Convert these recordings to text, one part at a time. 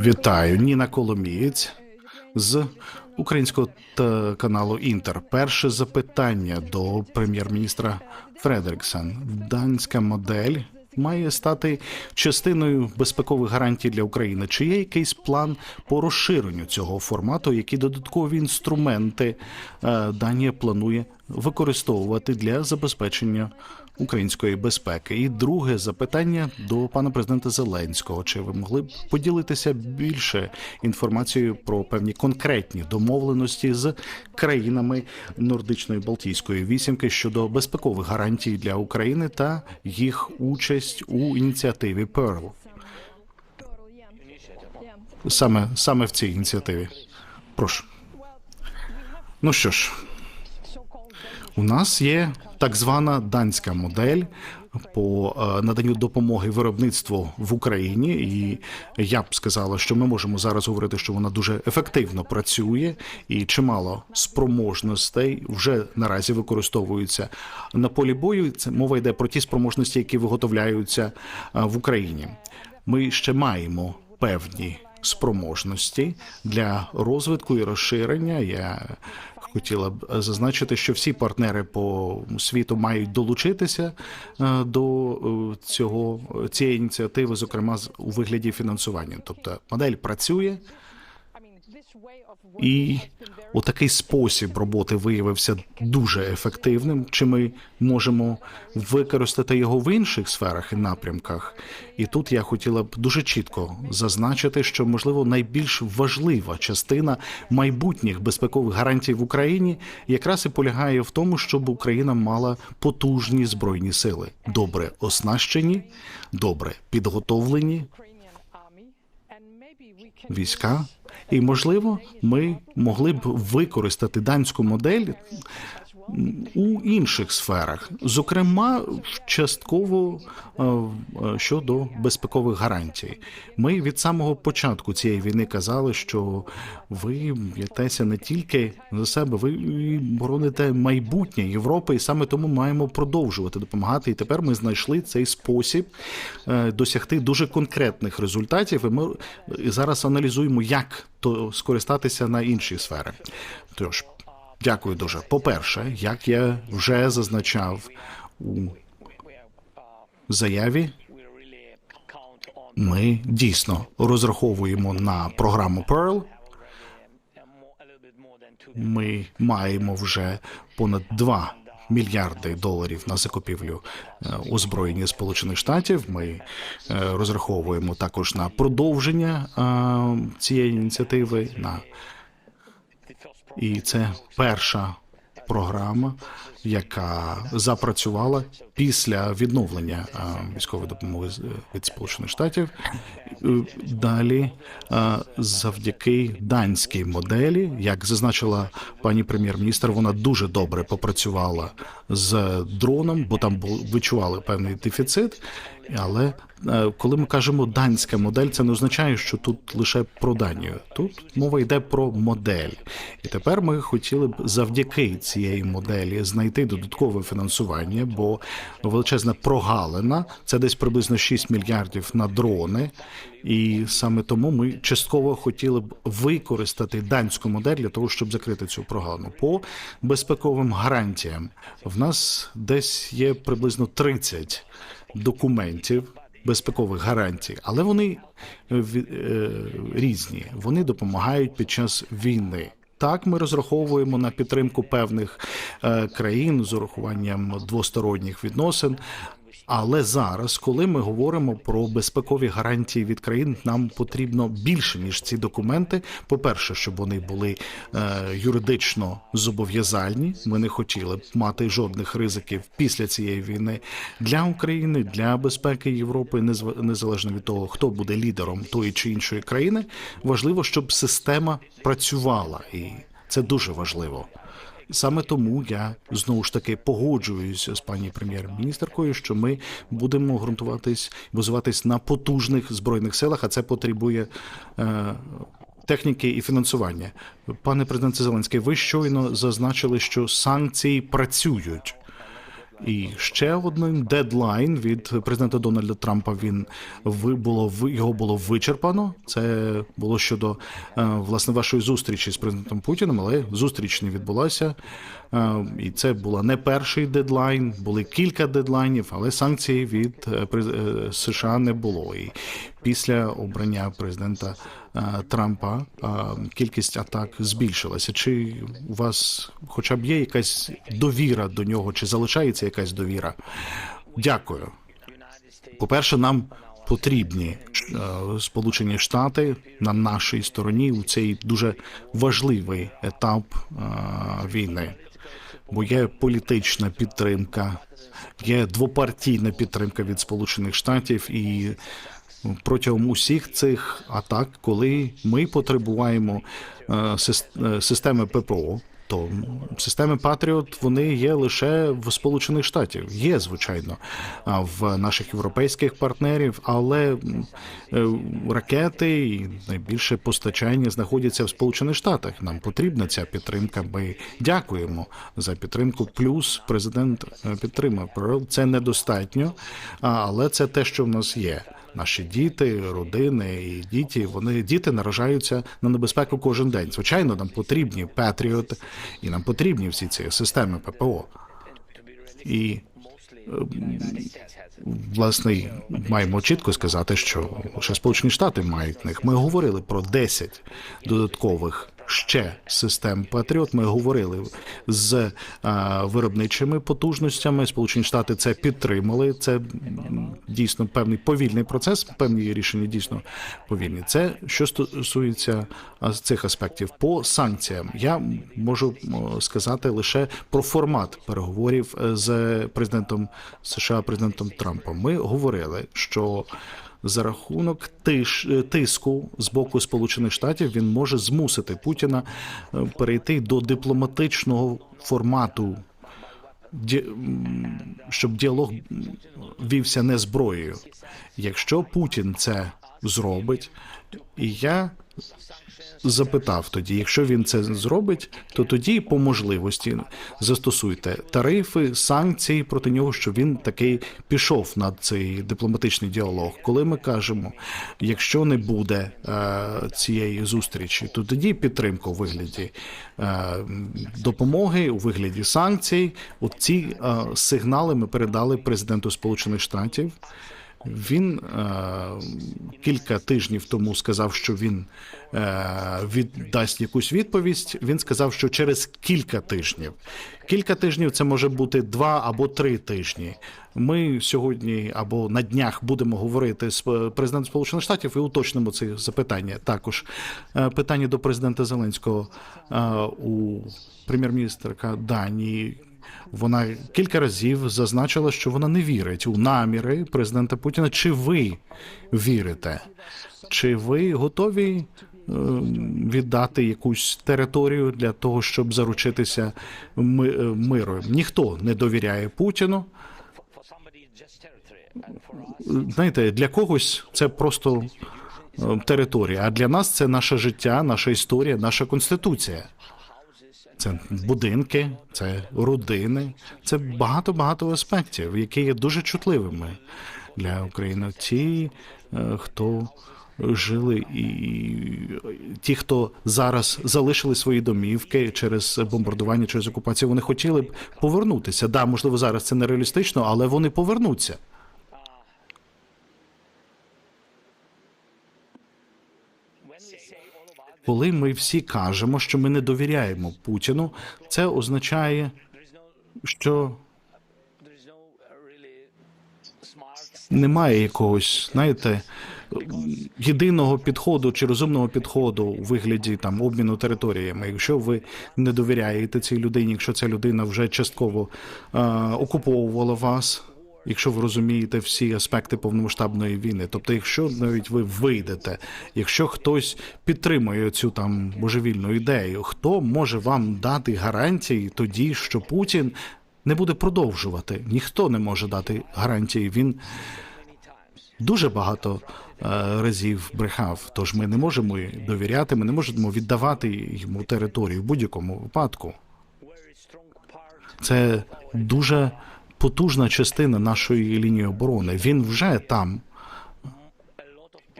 Вітаю, Ніна Коломієць з українського каналу Інтер. Перше запитання до прем'єр-міністра Фредеріксен. Данська модель має стати частиною безпекових гарантій для України. Чи є якийсь план по розширенню цього формату? Які додаткові інструменти е, Данія планує використовувати для забезпечення української безпеки? І друге запитання до пана президента Зеленського. Чи ви могли б поділитися більше інформацією про певні конкретні домовленості з країнами Нордичної Балтійської вісімки щодо безпекових гарантій для України та їх участь у ініціативі Pearl? Саме саме в цій ініціативі. Прошу. Ну що ж, у нас є так звана данська модель по е, наданню допомоги виробництву в Україні, і я б сказала, що ми можемо зараз говорити, що вона дуже ефективно працює, і чимало спроможностей вже наразі використовуються на полі бою. Це мова йде про ті спроможності, які виготовляються е, в Україні. Ми ще маємо певні спроможності для розвитку і розширення. Я хотіла б зазначити, що всі партнери по світу мають долучитися е, до е, цього цієї ініціативи, зокрема у вигляді фінансування. Тобто модель працює. І отакий спосіб роботи виявився дуже ефективним. Чи ми можемо використати його в інших сферах і напрямках? І тут я хотіла б дуже чітко зазначити, що можливо найбільш важлива частина майбутніх безпекових гарантій в Україні якраз і полягає в тому, щоб Україна мала потужні збройні сили, добре оснащені, добре підготовлені війська. І можливо, ми могли б використати данську модель у інших сферах, зокрема, частково е, е, щодо безпекових гарантій. Ми від самого початку цієї війни казали, що ви б'єтеся не тільки за себе, ви бороните майбутнє Європи, і саме тому маємо продовжувати допомагати. І тепер ми знайшли цей спосіб е, досягти дуже конкретних результатів. І ми зараз аналізуємо, як то скористатися на інші сфери. Тож. Дякую дуже. По-перше, як я вже зазначав у заяві, ми дійсно розраховуємо на програму Pearl. Ми маємо вже понад 2 мільярди доларів на закупівлю е, озброєння Сполучених Штатів. Ми е, розраховуємо також на продовження е, цієї ініціативи. на і це перша програма, яка запрацювала після відновлення е, військової допомоги від Сполучених Штатів. Е, Далі, е, завдяки данській моделі, як зазначила пані прем'єр-міністр, вона дуже добре попрацювала з дроном, бо там відчували певний дефіцит. Але коли ми кажемо данська модель, це не означає, що тут лише про Данію. Тут мова йде про модель. І тепер ми хотіли б завдяки цієї моделі знайти додаткове фінансування, бо величезна прогалина це десь приблизно 6 мільярдів на дрони. І саме тому ми частково хотіли б використати данську модель для того, щоб закрити цю прогалину. По безпековим гарантіям в нас десь є приблизно 30 документів безпекових гарантій, але вони е, е, різні. Вони допомагають під час війни. Так, ми розраховуємо на підтримку певних е, країн з урахуванням двосторонніх відносин. Але зараз, коли ми говоримо про безпекові гарантії від країн, нам потрібно більше ніж ці документи. По-перше, щоб вони були е, юридично зобов'язальні. Ми не хотіли б мати жодних ризиків після цієї війни для України, для безпеки Європи, незалежно від того, хто буде лідером тої чи іншої країни. Важливо, щоб система працювала, і це дуже важливо. Саме тому я знову ж таки погоджуюся з пані прем'єр-міністеркою, що ми будемо ґрунтуватись, базуватись на потужних збройних силах, а це потребує е, техніки і фінансування. Пане президенте Зеленський, ви щойно зазначили, що санкції працюють. І ще один дедлайн від президента Дональда Трампа. Він ви було його було вичерпано. Це було щодо е, власне вашої зустрічі з президентом Путіним, але зустріч не відбулася. Е, І це була не перший дедлайн, були кілька дедлайнів, але санкцій від е, США не було. І після обрання президента е, Трампа е, кількість атак збільшилася. Чи у вас хоча б є якась довіра до нього, чи залишається якась довіра? Дякую. По-перше, нам потрібні е, Сполучені Штати на нашій стороні у цей дуже важливий етап війни, бо є політична підтримка, є двопартійна підтримка від Сполучених Штатів і. Протягом усіх цих атак, коли ми потребуємо е, е, системи ППО, то системи Патріот вони є лише в Сполучених Штатів. Є звичайно в наших європейських партнерів, але е, ракети і найбільше постачання знаходяться в Сполучених Штатах. Нам потрібна ця підтримка. Ми дякуємо за підтримку. Плюс президент підтримав. Це недостатньо, але це те, що в нас є. Наші діти, родини і діти, вони діти наражаються на небезпеку кожен день. Звичайно, нам потрібні Петріот, і нам потрібні всі ці системи ППО. І власне маємо чітко сказати, що лише Сполучені Штати мають них. Ми говорили про 10 додаткових ще систем Патріот. Ми говорили з а, виробничими потужностями. Сполучені Штати це підтримали. Це дійсно певний повільний процес. Певні рішення дійсно повільні. Це що стосується цих аспектів по санкціям. Я можу сказати лише про формат переговорів е, з президентом США, президентом Трампом. Ми говорили, що за рахунок тиш, е, тиску з боку Сполучених Штатів він може змусити Путіна е, перейти до дипломатичного формату, щоб діалог вівся не зброєю. Якщо Путін це зробить, і я запитав тоді, якщо він це зробить, то тоді по можливості застосуйте тарифи, санкції проти нього, що він такий пішов на цей дипломатичний діалог. Коли ми кажемо, якщо не буде е, цієї зустрічі, то тоді підтримка у вигляді е, допомоги, у вигляді санкцій. От ці е, сигнали ми передали президенту Сполучених Штатів. Він е, кілька тижнів тому сказав, що він е, віддасть якусь відповідь. Він сказав, що через кілька тижнів. Кілька тижнів це може бути два або три тижні. Ми сьогодні або на днях будемо говорити з е, президентом Сполучених Штатів і уточнимо це запитання. Також е, питання до президента Зеленського е, у прем'єр-міністрка Данії. Вона кілька разів зазначила, що вона не вірить у наміри президента Путіна. Чи ви вірите? Чи ви готові е, віддати якусь територію для того, щоб заручитися е. Ніхто не довіряє Путіну. Знаєте, для когось це просто е, територія, а для нас це наше життя, наша історія, наша конституція. Це будинки, це родини, це багато багато аспектів, які є дуже чутливими для України. Ті, е, хто жили, і ті, хто зараз залишили свої домівки через бомбардування, через окупацію, вони хотіли б повернутися. Да, можливо, зараз це нереалістично, але вони повернуться. Коли ми всі кажемо, що ми не довіряємо Путіну, це означає, що немає якогось, знаєте, єдиного підходу чи розумного підходу у вигляді там обміну територіями. Якщо ви не довіряєте цій людині, якщо ця людина вже частково е, окуповувала вас. Якщо ви розумієте всі аспекти повномасштабної війни, тобто, якщо навіть ви вийдете, якщо хтось підтримує цю там божевільну ідею, хто може вам дати гарантії тоді, що Путін не буде продовжувати? Ніхто не може дати гарантії. Він дуже багато е, разів брехав. Тож ми не можемо довіряти, ми не можемо віддавати йому територію в будь-якому випадку. Це дуже потужна частина нашої лінії оборони. Він вже там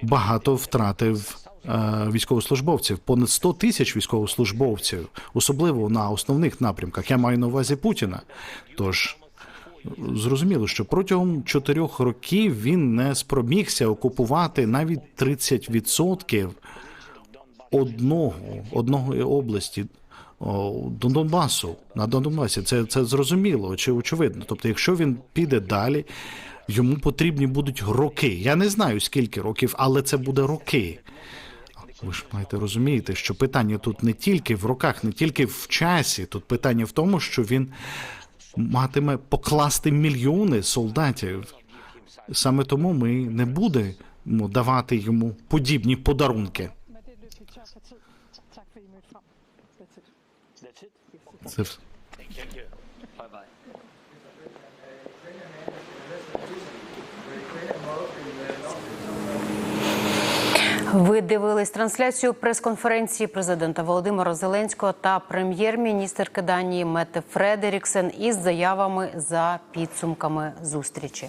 багато втратив е, військовослужбовців, понад 100 тисяч військовослужбовців, особливо на основних напрямках. Я маю на увазі Путіна. Тож зрозуміло, що протягом чотирьох років він не спромігся окупувати навіть 30% одного одної області. До Донбасу на Донбасі це, це зрозуміло чи очевидно. Тобто, якщо він піде далі, йому потрібні будуть роки. Я не знаю скільки років, але це буде роки. Ви ж маєте розуміти, що питання тут не тільки в роках, не тільки в часі. Тут питання в тому, що він матиме покласти мільйони солдатів. Саме тому ми не будемо давати йому подібні подарунки. Це вс- Thank you. Bye bye. Ви дивились трансляцію прес-конференції президента Володимира Зеленського та прем'єр-міністерки Данії Мете Фредеріксен із заявами за підсумками зустрічі.